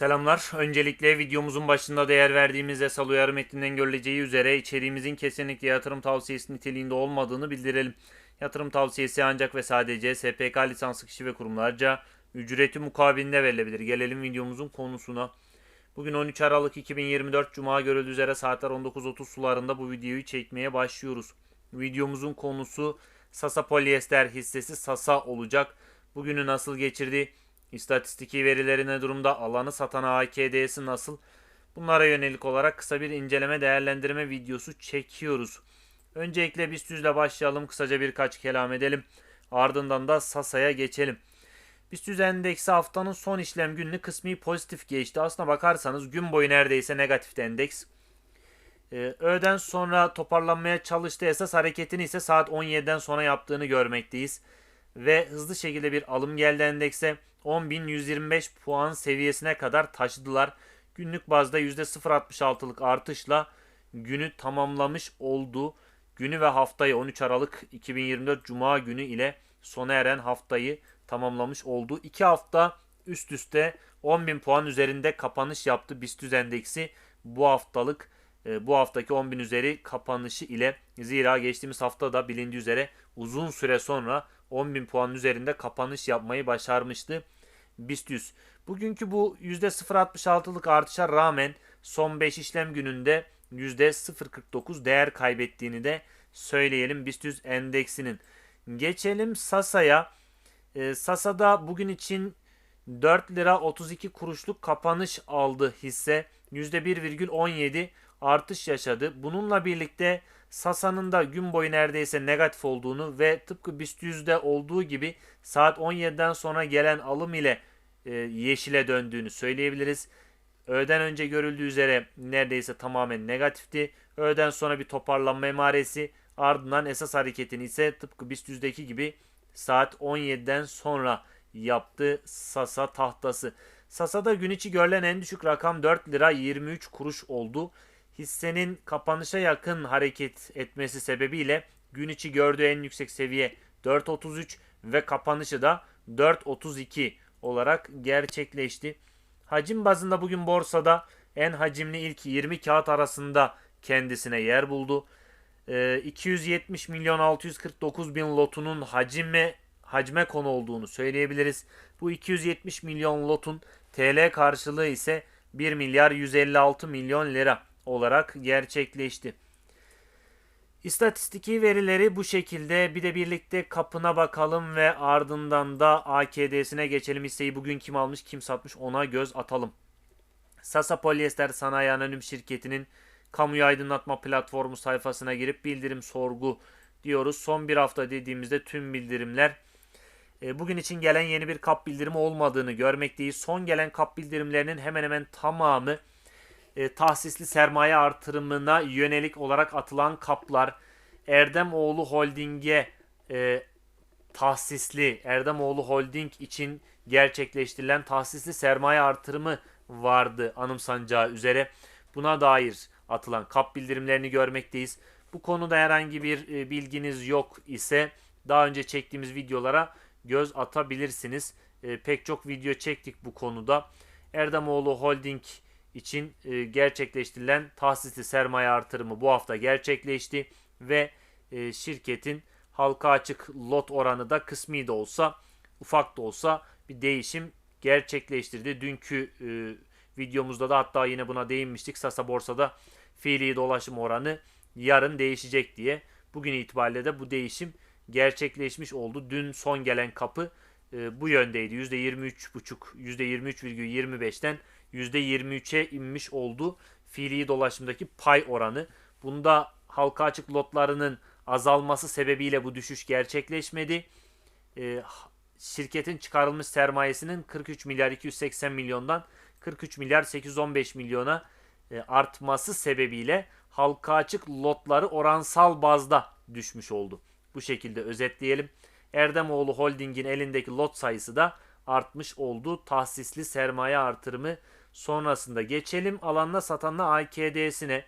Selamlar. Öncelikle videomuzun başında değer verdiğimiz yasal uyarı metninden görüleceği üzere içeriğimizin kesinlikle yatırım tavsiyesi niteliğinde olmadığını bildirelim. Yatırım tavsiyesi ancak ve sadece SPK lisanslı kişi ve kurumlarca ücreti mukabilinde verilebilir. Gelelim videomuzun konusuna. Bugün 13 Aralık 2024 Cuma görüldüğü üzere saatler 19.30 sularında bu videoyu çekmeye başlıyoruz. Videomuzun konusu Sasa Polyester hissesi Sasa olacak. Bugünü nasıl geçirdi? İstatistiki verileri ne durumda? Alanı satan AKD'si nasıl? Bunlara yönelik olarak kısa bir inceleme değerlendirme videosu çekiyoruz. Öncelikle BIST başlayalım. Kısaca birkaç kelam edelim. Ardından da Sasa'ya geçelim. BIST endeksi haftanın son işlem gününü kısmi pozitif geçti. Aslına bakarsanız gün boyu neredeyse negatif endeks. Ee, öğleden sonra toparlanmaya çalıştı. Esas hareketini ise saat 17'den sonra yaptığını görmekteyiz. Ve hızlı şekilde bir alım geldi endekse. 10.125 puan seviyesine kadar taşıdılar. Günlük bazda %0.66'lık artışla günü tamamlamış oldu. Günü ve haftayı 13 Aralık 2024 Cuma günü ile sona eren haftayı tamamlamış oldu. 2 hafta üst üste 10.000 puan üzerinde kapanış yaptı BIST endeksi bu haftalık e, bu haftaki 10.000 üzeri kapanışı ile zira geçtiğimiz hafta da bilindiği üzere uzun süre sonra 10.000 puanın üzerinde kapanış yapmayı başarmıştı BIST 100. Bugünkü bu %0.66'lık artışa rağmen son 5 işlem gününde %0.49 değer kaybettiğini de söyleyelim BIST 100 endeksinin. Geçelim Sasa'ya. E, Sasa'da bugün için 4 lira 32 kuruşluk kapanış aldı hisse. %1,17 artış yaşadı. Bununla birlikte Sasa'nın da gün boyu neredeyse negatif olduğunu ve tıpkı BIST 100'de olduğu gibi saat 17'den sonra gelen alım ile e, yeşile döndüğünü söyleyebiliriz. Öğleden önce görüldüğü üzere neredeyse tamamen negatifti. Öğleden sonra bir toparlanma emaresi ardından esas hareketini ise tıpkı BIST 100'deki gibi saat 17'den sonra yaptı Sasa tahtası. Sasa'da gün içi görülen en düşük rakam 4 lira 23 kuruş oldu. Hissenin kapanışa yakın hareket etmesi sebebiyle gün içi gördüğü en yüksek seviye 4.33 ve kapanışı da 4.32 olarak gerçekleşti. Hacim bazında bugün borsada en hacimli ilk 20 kağıt arasında kendisine yer buldu. Ee, 270 milyon 649 bin lotunun hacime hacme konu olduğunu söyleyebiliriz. Bu 270 milyon lotun TL karşılığı ise 1 milyar 156 milyon lira olarak gerçekleşti. İstatistiki verileri bu şekilde. Bir de birlikte kapına bakalım ve ardından da AKD'sine geçelim. Hisseyi bugün kim almış kim satmış ona göz atalım. Sasa Polyester Sanayi Anonim Şirketi'nin kamuya aydınlatma platformu sayfasına girip bildirim sorgu diyoruz. Son bir hafta dediğimizde tüm bildirimler e, bugün için gelen yeni bir kap bildirimi olmadığını görmekteyiz. Son gelen kap bildirimlerinin hemen hemen tamamı e, tahsisli sermaye artırımına yönelik olarak atılan kaplar Erdemoğlu Holding'e e, tahsisli Erdemoğlu Holding için gerçekleştirilen tahsisli sermaye artırımı vardı anımsanacağı üzere. Buna dair atılan kap bildirimlerini görmekteyiz. Bu konuda herhangi bir e, bilginiz yok ise daha önce çektiğimiz videolara göz atabilirsiniz. E, pek çok video çektik bu konuda. Erdemoğlu Holding için e, gerçekleştirilen tahsisli sermaye artırımı bu hafta gerçekleşti ve e, şirketin halka açık lot oranı da kısmi de olsa ufak da olsa bir değişim gerçekleştirdi. Dünkü e, videomuzda da hatta yine buna değinmiştik. Sasa borsada fiili dolaşım oranı yarın değişecek diye. Bugün itibariyle de bu değişim gerçekleşmiş oldu. Dün son gelen kapı bu yöndeydi. %23,5 %23,25'ten %23'e inmiş oldu fiili dolaşımdaki pay oranı. Bunda halka açık lotlarının azalması sebebiyle bu düşüş gerçekleşmedi. E, şirketin çıkarılmış sermayesinin 43 milyar 280 milyondan 43 milyar 815 milyona e, artması sebebiyle halka açık lotları oransal bazda düşmüş oldu. Bu şekilde özetleyelim. Erdemoğlu Holding'in elindeki lot sayısı da artmış oldu. Tahsisli sermaye artırımı sonrasında geçelim alanla satanla AKD'sine.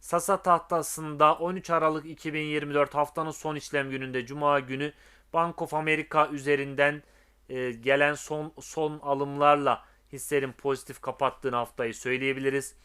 Sasa tahtasında 13 Aralık 2024 haftanın son işlem gününde Cuma günü Bank of America üzerinden e, gelen son son alımlarla hissenin pozitif kapattığını haftayı söyleyebiliriz.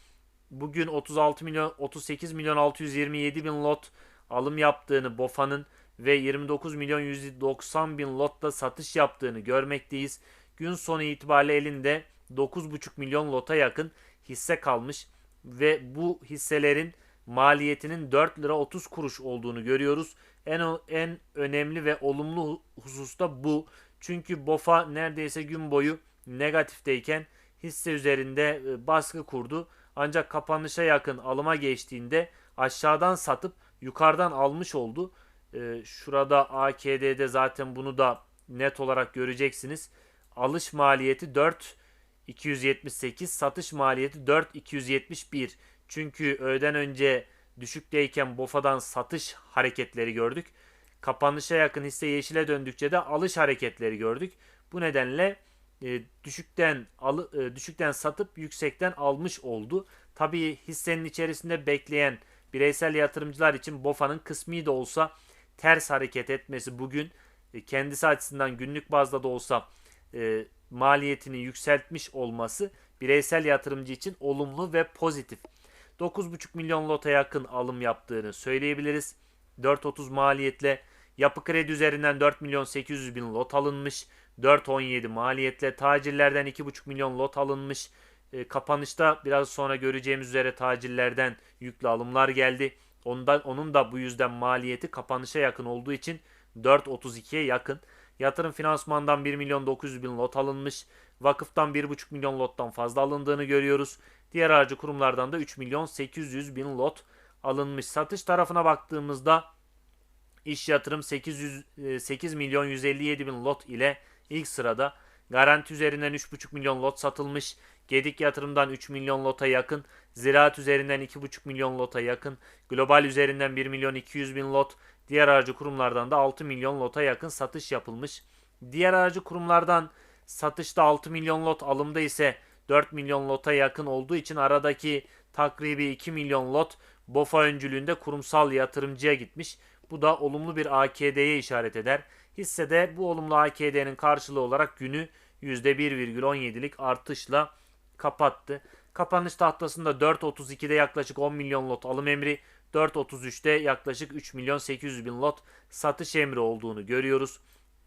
Bugün 36 milyon 38 milyon 627 bin lot alım yaptığını BOFA'nın ve 29 milyon 190 bin lotta satış yaptığını görmekteyiz. Gün sonu itibariyle elinde 9,5 milyon lota yakın hisse kalmış ve bu hisselerin maliyetinin 4 lira 30 kuruş olduğunu görüyoruz. En en önemli ve olumlu husus da bu. Çünkü BOFA neredeyse gün boyu negatifteyken hisse üzerinde e, baskı kurdu. Ancak kapanışa yakın alıma geçtiğinde aşağıdan satıp yukarıdan almış oldu. E, şurada AKD'de zaten bunu da net olarak göreceksiniz. Alış maliyeti 4 278, satış maliyeti 4 271. Çünkü öğleden önce düşükteyken BOFA'dan satış hareketleri gördük. Kapanışa yakın hisse yeşile döndükçe de alış hareketleri gördük. Bu nedenle e, düşükten alı, e, düşükten satıp yüksekten almış oldu. Tabii hissenin içerisinde bekleyen bireysel yatırımcılar için BOFA'nın kısmi de olsa ters hareket etmesi bugün e, kendisi açısından günlük bazda da olsa e, maliyetini yükseltmiş olması bireysel yatırımcı için olumlu ve pozitif. 9,5 milyon lota yakın alım yaptığını söyleyebiliriz. 4.30 maliyetle yapı kredi üzerinden 4 milyon 800 bin lot alınmış. 4.17 maliyetle tacirlerden 2,5 milyon lot alınmış. E, kapanışta biraz sonra göreceğimiz üzere tacirlerden yüklü alımlar geldi. Ondan, onun da bu yüzden maliyeti kapanışa yakın olduğu için 4.32'ye yakın. Yatırım finansmandan 1 milyon 900 bin lot alınmış. Vakıftan 1,5 milyon lottan fazla alındığını görüyoruz. Diğer aracı kurumlardan da 3 milyon 800 bin lot alınmış. Satış tarafına baktığımızda iş yatırım 800, 8 milyon 157 bin lot ile ilk sırada. Garanti üzerinden 3,5 milyon lot satılmış. Gedik yatırımdan 3 milyon lota yakın. Ziraat üzerinden 2,5 milyon lota yakın. Global üzerinden 1 milyon 200 bin lot. Diğer aracı kurumlardan da 6 milyon lota yakın satış yapılmış. Diğer aracı kurumlardan satışta 6 milyon lot alımda ise 4 milyon lota yakın olduğu için aradaki takribi 2 milyon lot BOFA öncülüğünde kurumsal yatırımcıya gitmiş. Bu da olumlu bir AKD'ye işaret eder. Hissede bu olumlu AKD'nin karşılığı olarak günü %1,17'lik artışla kapattı. Kapanış tahtasında 4.32'de yaklaşık 10 milyon lot alım emri, 4.33'te yaklaşık 3 milyon 800 bin lot satış emri olduğunu görüyoruz.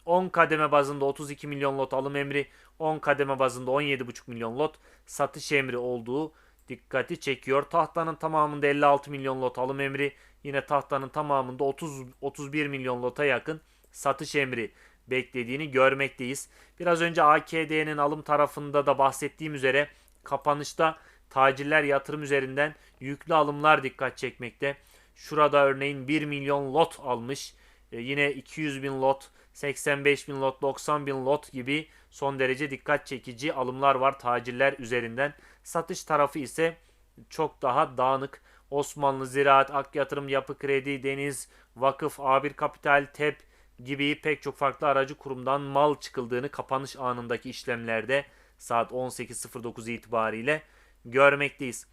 10 kademe bazında 32 milyon lot alım emri, 10 kademe bazında 17,5 milyon lot satış emri olduğu dikkati çekiyor. Tahtanın tamamında 56 milyon lot alım emri, yine tahtanın tamamında 30 31 milyon lota yakın satış emri beklediğini görmekteyiz. Biraz önce AKD'nin alım tarafında da bahsettiğim üzere kapanışta tacirler yatırım üzerinden yüklü alımlar dikkat çekmekte. Şurada örneğin 1 milyon lot almış. Ee, yine 200 bin lot, 85 bin lot, 90 bin lot gibi son derece dikkat çekici alımlar var tacirler üzerinden. Satış tarafı ise çok daha dağınık. Osmanlı Ziraat, Ak Yatırım, Yapı Kredi, Deniz, Vakıf, A1 Kapital, TEP gibi pek çok farklı aracı kurumdan mal çıkıldığını kapanış anındaki işlemlerde saat 18.09 itibariyle görmekteyiz.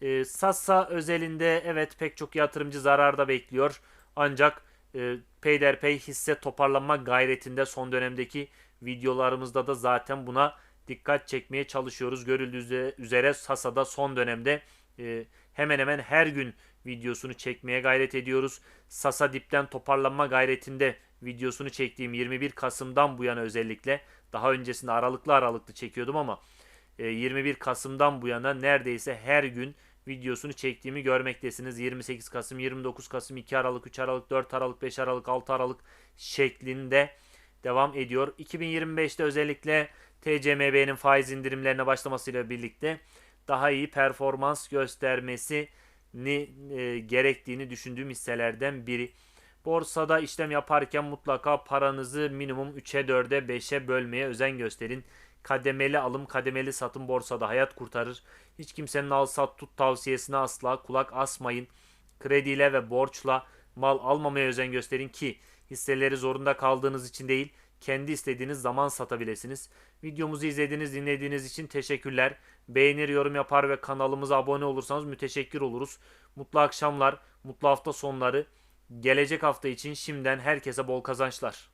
E, Sassa özelinde evet pek çok yatırımcı zararda bekliyor. Ancak e, peyderpey hisse toparlanma gayretinde son dönemdeki videolarımızda da zaten buna dikkat çekmeye çalışıyoruz. Görüldüğü üzere Sassa'da son dönemde e, hemen hemen her gün videosunu çekmeye gayret ediyoruz. Sasa dipten toparlanma gayretinde videosunu çektiğim 21 Kasım'dan bu yana özellikle daha öncesinde aralıklı aralıklı çekiyordum ama 21 e, Kasım'dan bu yana neredeyse her gün videosunu çektiğimi görmektesiniz. 28 Kasım, 29 Kasım, 2 Aralık, 3 Aralık, 4 Aralık, 5 Aralık, 6 Aralık şeklinde devam ediyor. 2025'te özellikle TCMB'nin faiz indirimlerine başlamasıyla birlikte daha iyi performans göstermesini e, gerektiğini düşündüğüm hisselerden biri. Borsada işlem yaparken mutlaka paranızı minimum 3'e 4'e 5'e bölmeye özen gösterin. Kademeli alım, kademeli satım borsada hayat kurtarır. Hiç kimsenin al sat tut tavsiyesine asla kulak asmayın. Krediyle ve borçla mal almamaya özen gösterin ki hisseleri zorunda kaldığınız için değil, kendi istediğiniz zaman satabilirsiniz. Videomuzu izlediğiniz, dinlediğiniz için teşekkürler. Beğenir, yorum yapar ve kanalımıza abone olursanız müteşekkir oluruz. Mutlu akşamlar, mutlu hafta sonları. Gelecek hafta için şimdiden herkese bol kazançlar.